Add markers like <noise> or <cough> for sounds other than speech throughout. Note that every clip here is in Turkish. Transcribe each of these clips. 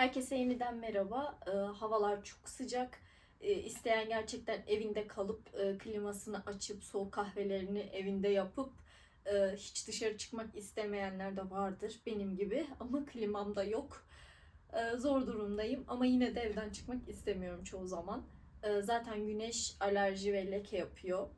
Herkese yeniden merhaba. Ee, havalar çok sıcak. Ee, isteyen gerçekten evinde kalıp e, klimasını açıp soğuk kahvelerini evinde yapıp e, hiç dışarı çıkmak istemeyenler de vardır benim gibi ama klimam da yok. Ee, zor durumdayım ama yine de evden çıkmak istemiyorum çoğu zaman. Ee, zaten güneş alerji ve leke yapıyor.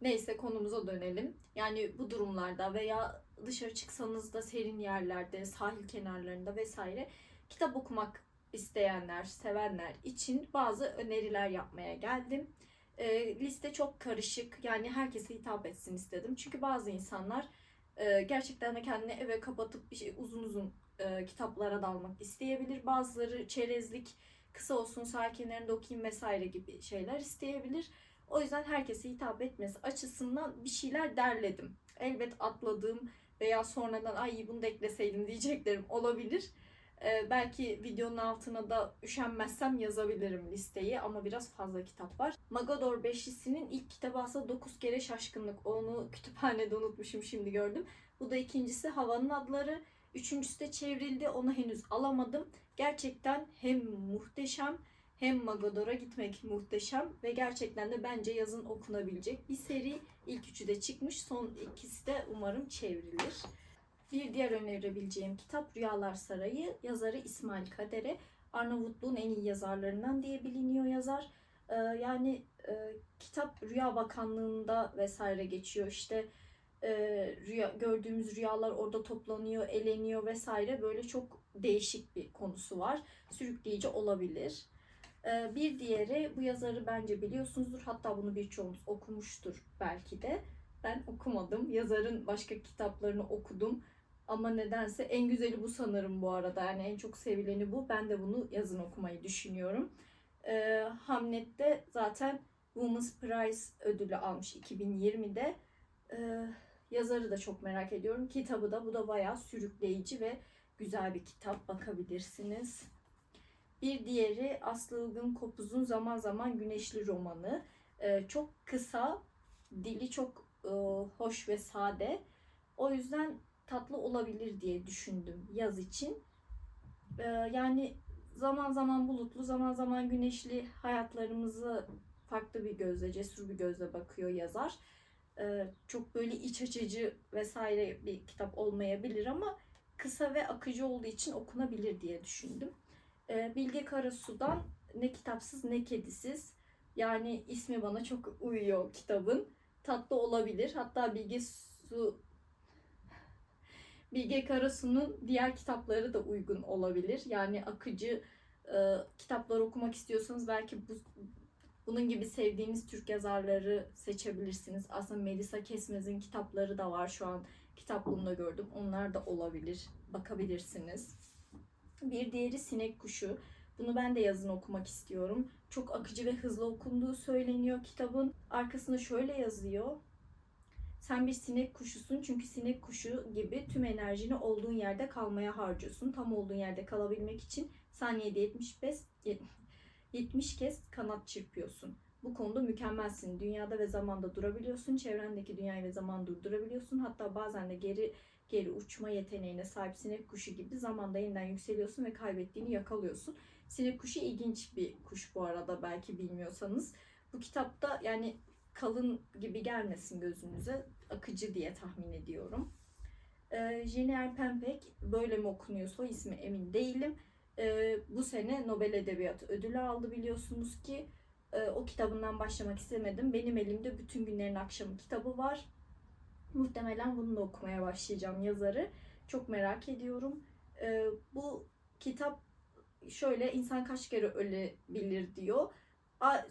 Neyse konumuza dönelim. Yani bu durumlarda veya dışarı çıksanız da serin yerlerde, sahil kenarlarında vesaire kitap okumak isteyenler, sevenler için bazı öneriler yapmaya geldim. E, liste çok karışık. Yani herkese hitap etsin istedim. Çünkü bazı insanlar e, gerçekten de kendini eve kapatıp bir şey uzun uzun e, kitaplara dalmak isteyebilir. Bazıları çerezlik, kısa olsun sahil kenarında okuyayım vesaire gibi şeyler isteyebilir. O yüzden herkese hitap etmesi açısından bir şeyler derledim. Elbet atladığım veya sonradan ay bunu da ekleseydim diyeceklerim olabilir. Ee, belki videonun altına da üşenmezsem yazabilirim listeyi ama biraz fazla kitap var. Magador Beşlisi'nin ilk kitabı aslında 9 kere şaşkınlık. Onu kütüphanede unutmuşum şimdi gördüm. Bu da ikincisi Havanın Adları. Üçüncüsü de çevrildi. Onu henüz alamadım. Gerçekten hem muhteşem hem Magador'a gitmek muhteşem ve gerçekten de bence yazın okunabilecek bir seri. İlk üçü de çıkmış. Son ikisi de umarım çevrilir. Bir diğer önerebileceğim kitap Rüyalar Sarayı. Yazarı İsmail Kadere. Arnavutluğun en iyi yazarlarından diye biliniyor yazar. Ee, yani e, kitap Rüya Bakanlığı'nda vesaire geçiyor. İşte e, rüya, gördüğümüz rüyalar orada toplanıyor, eleniyor vesaire. Böyle çok değişik bir konusu var. Sürükleyici olabilir. Ee, bir diğeri bu yazarı bence biliyorsunuzdur. Hatta bunu birçoğumuz okumuştur belki de. Ben okumadım. Yazarın başka kitaplarını okudum. Ama nedense en güzeli bu sanırım bu arada. Yani en çok sevileni bu. Ben de bunu yazın okumayı düşünüyorum. Ee, Hamlet'te zaten Women's Prize ödülü almış 2020'de. Ee, yazarı da çok merak ediyorum. Kitabı da bu da bayağı sürükleyici ve güzel bir kitap. Bakabilirsiniz. Bir diğeri Aslı Ilgın Kopuz'un Zaman Zaman Güneşli romanı. Ee, çok kısa, dili çok e, hoş ve sade. O yüzden tatlı olabilir diye düşündüm yaz için. Ee, yani zaman zaman bulutlu, zaman zaman güneşli hayatlarımızı farklı bir gözle, cesur bir gözle bakıyor yazar. Ee, çok böyle iç açıcı vesaire bir kitap olmayabilir ama kısa ve akıcı olduğu için okunabilir diye düşündüm. Ee, Bilge Karasu'dan ne kitapsız ne kedisiz. Yani ismi bana çok uyuyor kitabın. Tatlı olabilir. Hatta Bilge Su Bilge Karasu'nun diğer kitapları da uygun olabilir. Yani akıcı e, kitaplar okumak istiyorsanız belki bu bunun gibi sevdiğiniz Türk yazarları seçebilirsiniz. Aslında Melisa Kesmez'in kitapları da var şu an kitaplığımda gördüm. Onlar da olabilir. Bakabilirsiniz. Bir diğeri Sinek Kuşu. Bunu ben de yazın okumak istiyorum. Çok akıcı ve hızlı okunduğu söyleniyor kitabın. Arkasında şöyle yazıyor. Sen bir sinek kuşusun çünkü sinek kuşu gibi tüm enerjini olduğun yerde kalmaya harcıyorsun. Tam olduğun yerde kalabilmek için saniyede 75 70 kez kanat çırpıyorsun. Bu konuda mükemmelsin. Dünyada ve zamanda durabiliyorsun. Çevrendeki dünyayı ve zamanı durdurabiliyorsun. Hatta bazen de geri geri uçma yeteneğine sahip sinek kuşu gibi zamanda yeniden yükseliyorsun ve kaybettiğini yakalıyorsun. Sinek kuşu ilginç bir kuş bu arada belki bilmiyorsanız. Bu kitapta yani kalın gibi gelmesin gözünüze. Akıcı diye tahmin ediyorum. Ee, Jener Pempek böyle mi okunuyorsa ismi emin değilim. Ee, bu sene Nobel Edebiyatı ödülü aldı biliyorsunuz ki. Ee, o kitabından başlamak istemedim. Benim elimde Bütün Günlerin Akşamı kitabı var. Muhtemelen bunu da okumaya başlayacağım yazarı. Çok merak ediyorum. Ee, bu kitap şöyle insan kaç kere ölebilir diyor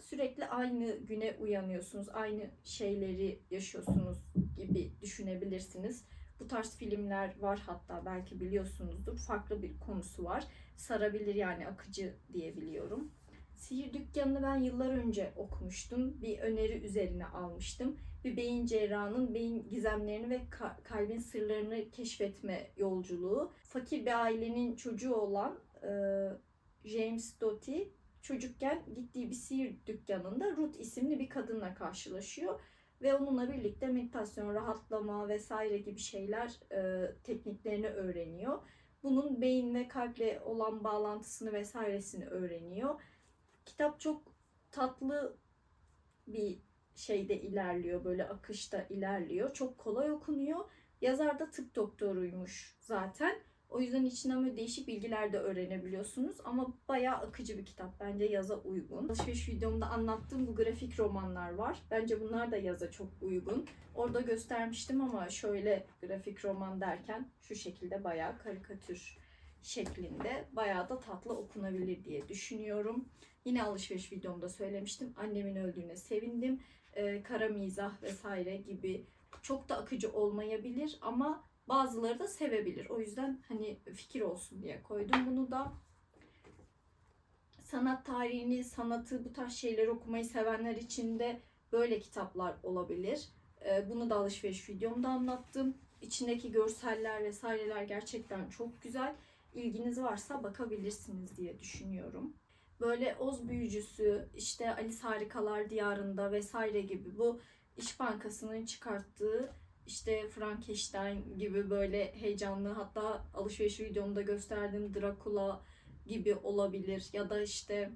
sürekli aynı güne uyanıyorsunuz, aynı şeyleri yaşıyorsunuz gibi düşünebilirsiniz. Bu tarz filmler var hatta belki biliyorsunuzdur. Farklı bir konusu var. Sarabilir yani akıcı diyebiliyorum. Sihir Dükkanı'nı ben yıllar önce okumuştum. Bir öneri üzerine almıştım. Bir beyin cerrahının beyin gizemlerini ve kalbin sırlarını keşfetme yolculuğu. Fakir bir ailenin çocuğu olan e, James Doty çocukken gittiği bir sihir dükkanında Ruth isimli bir kadınla karşılaşıyor ve onunla birlikte meditasyon, rahatlama vesaire gibi şeyler e, tekniklerini öğreniyor. bunun beyinle kalple olan bağlantısını vesairesini öğreniyor. Kitap çok tatlı bir şeyde ilerliyor, böyle akışta ilerliyor. Çok kolay okunuyor. Yazar da tıp doktoruymuş zaten. O yüzden içinden böyle değişik bilgiler de öğrenebiliyorsunuz. Ama bayağı akıcı bir kitap. Bence yaza uygun. Alışveriş videomda anlattığım bu grafik romanlar var. Bence bunlar da yaza çok uygun. Orada göstermiştim ama şöyle grafik roman derken şu şekilde bayağı karikatür şeklinde bayağı da tatlı okunabilir diye düşünüyorum. Yine alışveriş videomda söylemiştim. Annemin öldüğüne sevindim. Ee, kara mizah vesaire gibi çok da akıcı olmayabilir ama bazıları da sevebilir. O yüzden hani fikir olsun diye koydum bunu da. Sanat tarihini, sanatı, bu tarz şeyleri okumayı sevenler için de böyle kitaplar olabilir. Ee, bunu da alışveriş videomda anlattım. İçindeki görseller vesaireler gerçekten çok güzel. İlginiz varsa bakabilirsiniz diye düşünüyorum. Böyle Oz Büyücüsü, işte Alice Harikalar Diyarında vesaire gibi bu İş Bankası'nın çıkarttığı işte Frankenstein gibi böyle heyecanlı hatta alışveriş videomda gösterdiğim Dracula gibi olabilir ya da işte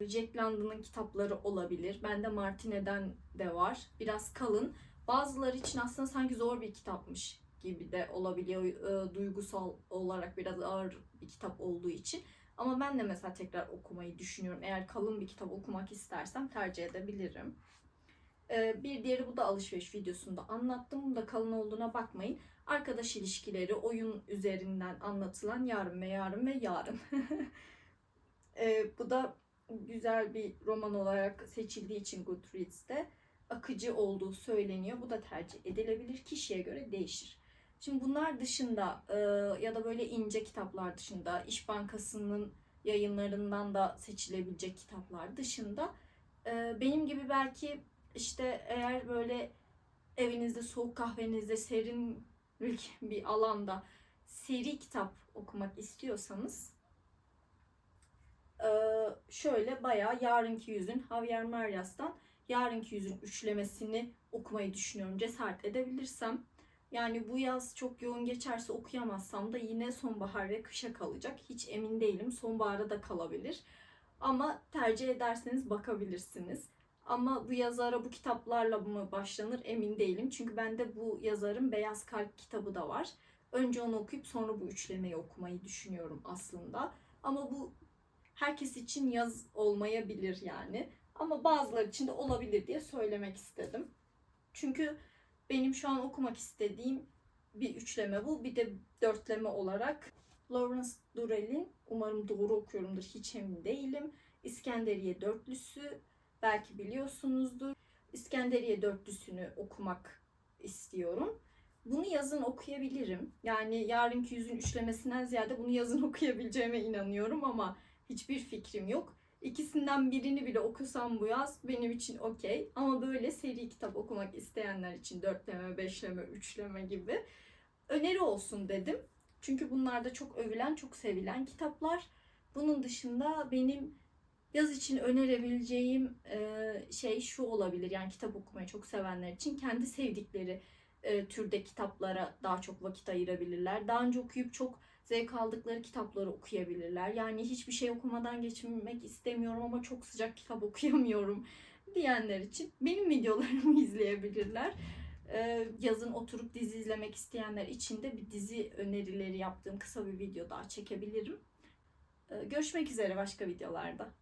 Jack London'ın kitapları olabilir. Bende Martine'den de var. Biraz kalın. Bazıları için aslında sanki zor bir kitapmış gibi de olabiliyor. E, duygusal olarak biraz ağır bir kitap olduğu için. Ama ben de mesela tekrar okumayı düşünüyorum. Eğer kalın bir kitap okumak istersem tercih edebilirim. Ee, bir diğeri bu da alışveriş videosunda anlattım. Bunu da kalın olduğuna bakmayın. Arkadaş ilişkileri oyun üzerinden anlatılan yarın ve yarın ve yarın. <laughs> Ee, bu da güzel bir roman olarak seçildiği için Goodreads'te akıcı olduğu söyleniyor. Bu da tercih edilebilir. Kişiye göre değişir. Şimdi bunlar dışında e, ya da böyle ince kitaplar dışında İş Bankası'nın yayınlarından da seçilebilecek kitaplar dışında e, benim gibi belki işte eğer böyle evinizde soğuk kahvenizde serin bir, alanda seri kitap okumak istiyorsanız şöyle bayağı Yarınki Yüzün Javier Marias'tan Yarınki Yüzün üçlemesini okumayı düşünüyorum. Cesaret edebilirsem. Yani bu yaz çok yoğun geçerse okuyamazsam da yine sonbahar ve kışa kalacak. Hiç emin değilim. Sonbahara da kalabilir. Ama tercih ederseniz bakabilirsiniz. Ama bu yazara bu kitaplarla mı başlanır emin değilim. Çünkü bende bu yazarın Beyaz Kalp kitabı da var. Önce onu okuyup sonra bu üçlemeyi okumayı düşünüyorum aslında. Ama bu herkes için yaz olmayabilir yani. Ama bazıları için de olabilir diye söylemek istedim. Çünkü benim şu an okumak istediğim bir üçleme bu. Bir de dörtleme olarak Lawrence Durrell'in umarım doğru okuyorumdur hiç emin değilim. İskenderiye dörtlüsü belki biliyorsunuzdur. İskenderiye dörtlüsünü okumak istiyorum. Bunu yazın okuyabilirim. Yani yarınki yüzün üçlemesinden ziyade bunu yazın <laughs> okuyabileceğime inanıyorum ama hiçbir fikrim yok. İkisinden birini bile okusam bu yaz benim için okey. Ama böyle seri kitap okumak isteyenler için dörtleme, beşleme, üçleme gibi öneri olsun dedim. Çünkü bunlar da çok övülen, çok sevilen kitaplar. Bunun dışında benim yaz için önerebileceğim şey şu olabilir. Yani kitap okumayı çok sevenler için kendi sevdikleri türde kitaplara daha çok vakit ayırabilirler. Daha önce okuyup çok zevk aldıkları kitapları okuyabilirler. Yani hiçbir şey okumadan geçirmek istemiyorum ama çok sıcak kitap <laughs> okuyamıyorum diyenler için benim videolarımı <laughs> izleyebilirler. Ee, yazın oturup dizi izlemek isteyenler için de bir dizi önerileri yaptığım kısa bir video daha çekebilirim. Görüşmek üzere başka videolarda.